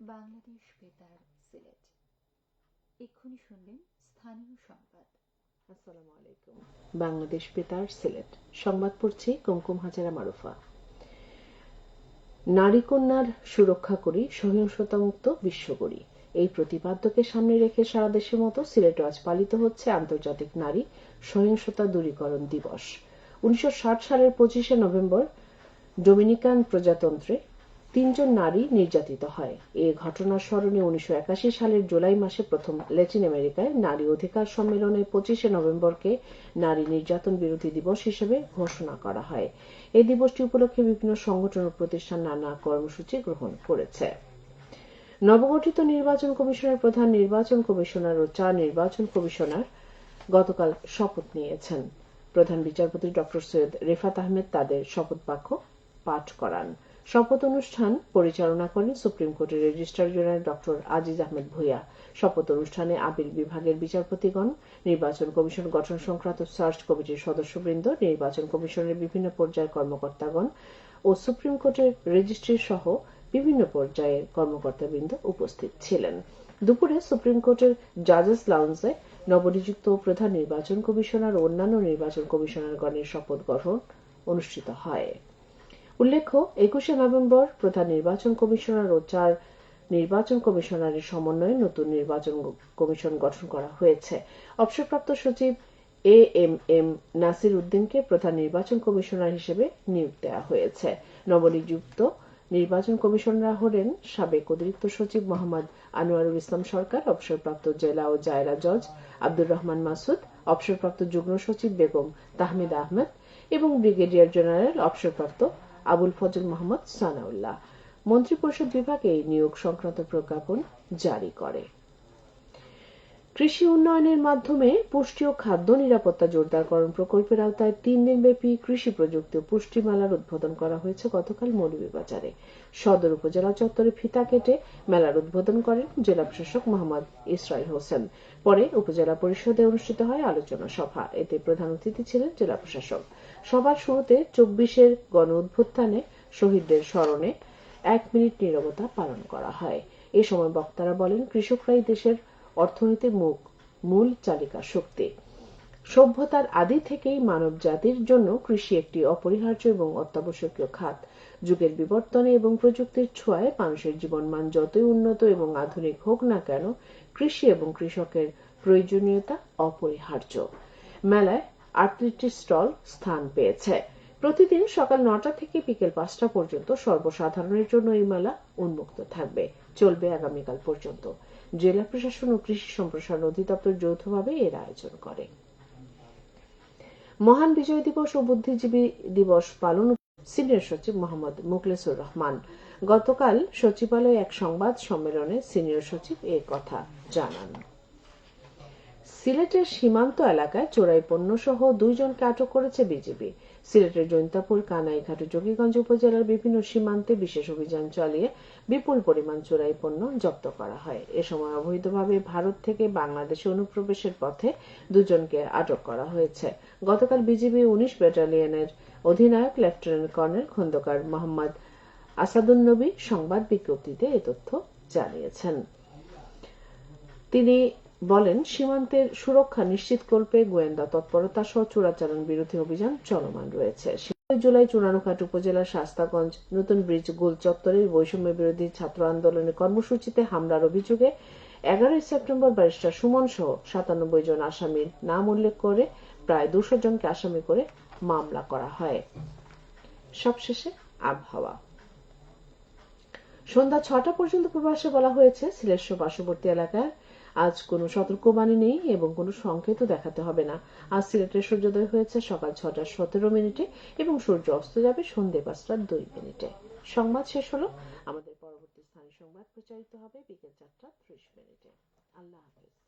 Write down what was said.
বাংলাদেশ বেতার সিলেট। এক্ষুনি শুনবেন স্থানীয় সংবাদ। আসসালামু আলাইকুম। বাংলাদেশ বেতার সিলেট। সংবাদ পড়ছি কুমকুম হাজারা মারুফা। নারী কন্যার সুরক্ষা করি সহিংসতা মুক্ত বিশ্ব করি। এই প্রতিপাদ্যকে সামনে রেখে সারা দেশের মতো সিলেটে আজ পালিত হচ্ছে আন্তর্জাতিক নারী সহিংসতা দূরীকরণ দিবস। উনিশশো ষাট সালের পঁচিশে নভেম্বর ডোমিনিকান প্রজাতন্ত্রে তিনজন নারী নির্যাতিত হয়। এ ঘটনার স্মরণে উনিশশো একাশি সালের জুলাই মাসে প্রথম ল্যাটিন আমেরিকায় নারী অধিকার সম্মেলনে পঁচিশে নভেম্বরকে নারী নির্যাতন বিরোধী দিবস হিসেবে ঘোষণা করা হয়। এই দিবসটি উপলক্ষে বিভিন্ন সংগঠন ও প্রতিষ্ঠান নানা কর্মসূচি গ্রহণ করেছে। নবগঠিত নির্বাচন কমিশনের প্রধান নির্বাচন কমিশনার ও চার নির্বাচন কমিশনার গতকাল শপথ নিয়েছেন। প্রধান বিচারপতি ড সৈয়দ রেফাত আহমেদ তাদের শপথ বাক্য পাঠ করান। শপথ অনুষ্ঠান পরিচালনা করেন সুপ্রিম কোর্টের রেজিস্ট্রার জেনারেল ড আজিজ আহমেদ ভূঁইয়া। শপথ অনুষ্ঠানে আপিল বিভাগের বিচারপতিগণ, নির্বাচন কমিশন গঠন সংক্রান্ত সার্চ কমিটির সদস্যবৃন্দ, নির্বাচন কমিশনের বিভিন্ন পর্যায়ের কর্মকর্তাগণ ও সুপ্রিম কোর্টের রেজিস্ট্রি সহ বিভিন্ন পর্যায়ের কর্মকর্তাবৃন্দ উপস্থিত ছিলেন। দুপুরে সুপ্রিম কোর্টের জাজেস লাউন্সে নবনিযুক্ত প্রধান নির্বাচন কমিশনার ও অন্যান্য নির্বাচন কমিশনারগণের শপথ গ্রহণ অনুষ্ঠিত হয়। উল্লেখ্য, একুশে নভেম্বর প্রধান নির্বাচন কমিশনার ও চার নির্বাচন কমিশনারের সমন্বয়ে নতুন নির্বাচন কমিশন গঠন করা হয়েছে। অবসরপ্রাপ্ত সচিব এ এম এম নাসির উদ্দিনকে প্রধান নির্বাচন কমিশনার হিসেবে নিয়োগ দেওয়া হয়েছে। নবনিযুক্ত নির্বাচন কমিশনাররা হলেন সাবেক অতিরিক্ত সচিব মোহাম্মদ আনোয়ারুল ইসলাম সরকার, অবসরপ্রাপ্ত জেলা ও জায়রা জজ আব্দুর রহমান মাসুদ, অবসরপ্রাপ্ত যুগ্ম সচিব বেগম তাহমিদ আহমেদ এবং ব্রিগেডিয়ার জেনারেল, অবসরপ্রাপ্ত আবুল ফজল মোহাম্মদ সানাউল্লাহ। মন্ত্রিপরিষদ বিভাগ এই নিয়োগ সংক্রান্ত প্রজ্ঞাপন জারি করে। কৃষি উন্নয়নের মাধ্যমে পুষ্টি ও খাদ্য নিরাপত্তা জোরদারকরণ প্রকল্পের আওতায় তিন দিনব্যাপী কৃষি প্রযুক্তি ও পুষ্টি মেলার উদ্বোধন করা হয়েছে গতকাল মৌলভীবাজারে। সদর উপজেলা চত্বরে ফিতা কেটে মেলার উদ্বোধন করেন জেলা প্রশাসক মোহাম্মদ ইসরাইল হোসেন। পরে উপজেলা পরিষদে অনুষ্ঠিত হয় আলোচনা সভা। এতে প্রধান অতিথি ছিলেন জেলা প্রশাসক। সবার শুরুতে চব্বিশের গণ উদ্ভুত্থানে শহীদদের স্মরণে এক মিনিট নীরবতা পালন করা হয়। এ সময় বক্তারা বলেন, কৃষকরাই দেশের অর্থনীতির মুখ, মূল চালিকা শক্তি। সভ্যতার আদি থেকেই মানব জাতির জন্য কৃষি একটি অপরিহার্য এবং অত্যাবশ্যকীয় খাত। যুগের বিবর্তনে এবং প্রযুক্তির ছোঁয়ায় মানুষের জীবনমান যতই উন্নত এবং আধুনিক হোক না কেন, কৃষি এবং কৃষকের প্রয়োজনীয়তা অপরিহার্য। মেলায় আটত্রিশটি স্টল স্থান পেয়েছে। প্রতিদিন সকাল নটা থেকে বিকেল পাঁচটা পর্যন্ত সর্বসাধারণের জন্য এই মেলা উন্মুক্ত থাকবে। চলবে আগামীকাল পর্যন্ত। জেলা প্রশাসন ও কৃষি সম্প্রসারণ অধিদপ্তর যৌথভাবে এর আয়োজন করে। মহান বিজয় দিবস ও বুদ্ধিজীবী দিবস পালন সিনিয়র সচিব মোহাম্মদ মুখলেসুর রহমান। গতকাল সচিবালয়ে এক সংবাদ সম্মেলনে সিনিয়র সচিব এ কথা জানান। সিলেটের সীমান্ত এলাকায় চোরাই পণ্য সহ দুইজনকে আটক করেছে বিজেপি সিলেটের জৈন্তাপুর, কানাইঘাট ও যোগীগঞ্জ উপজেলার বিভিন্ন সীমান্তে বিশেষ অভিযান চালিয়ে বিপুল পরিমাণ চোরাই পণ্য জব্দ করা হয়। এ সময় অবৈধভাবে ভারত থেকে বাংলাদেশে অনুপ্রবেশের পথে দুজনকে আটক করা হয়েছে। গতকাল বিজিবি উনিশ ব্যাটালিয়নের অধিনায়ক লেফটেন্যান্ট কর্নেল খন্দকার মোহাম্মদ আসাদুন্নবী সংবাদ বিজ্ঞপ্তিতে এ তথ্য জানিয়েছেন। তিনি বলেন, সীমান্তের সুরক্ষা নিশ্চিত করতে গোয়েন্দা তৎপরতা সহ চোরাচালান বিরোধী অভিযান চলমান রয়েছে। জুলাই চুনানুঘাট উপজেলার শাস্তাগঞ্জ নতুন ব্রিজ গোল চত্বরের বৈষম্য বিরোধী ছাত্র আন্দোলনের কর্মসূচিতে হামলার অভিযোগে এগারোই সেপ্টেম্বর ব্যারিস্টার সুমন সহ সাতানব্বই জন আসামির নাম উল্লেখ করে প্রায় দুশো জনকে আসামি করে মামলা করা হয়। সবশেষে আবহাওয়া। সন্ধ্যা ছটা পর্যন্ত পূর্বাসে বলা হয়েছে, সিলেট পার্শ্ববর্তী এলাকায় আজ কোনো সতর্কবাণী নেই এবং কোনো সংকেতও দেখাতে হবে না। আজ সিলেটের সূর্যোদয় হয়েছে সকাল ছটা সতেরো মিনিটে এবং সূর্য অস্ত যাবে সন্ধে পাঁচটার দুই মিনিটে। সংবাদ শেষ হলো। আমাদের পরবর্তী স্থানীয় সংবাদ প্রচারিত হবে বিকেল চারটা ত্রিশ মিনিটে। আল্লাহ হাফিজ।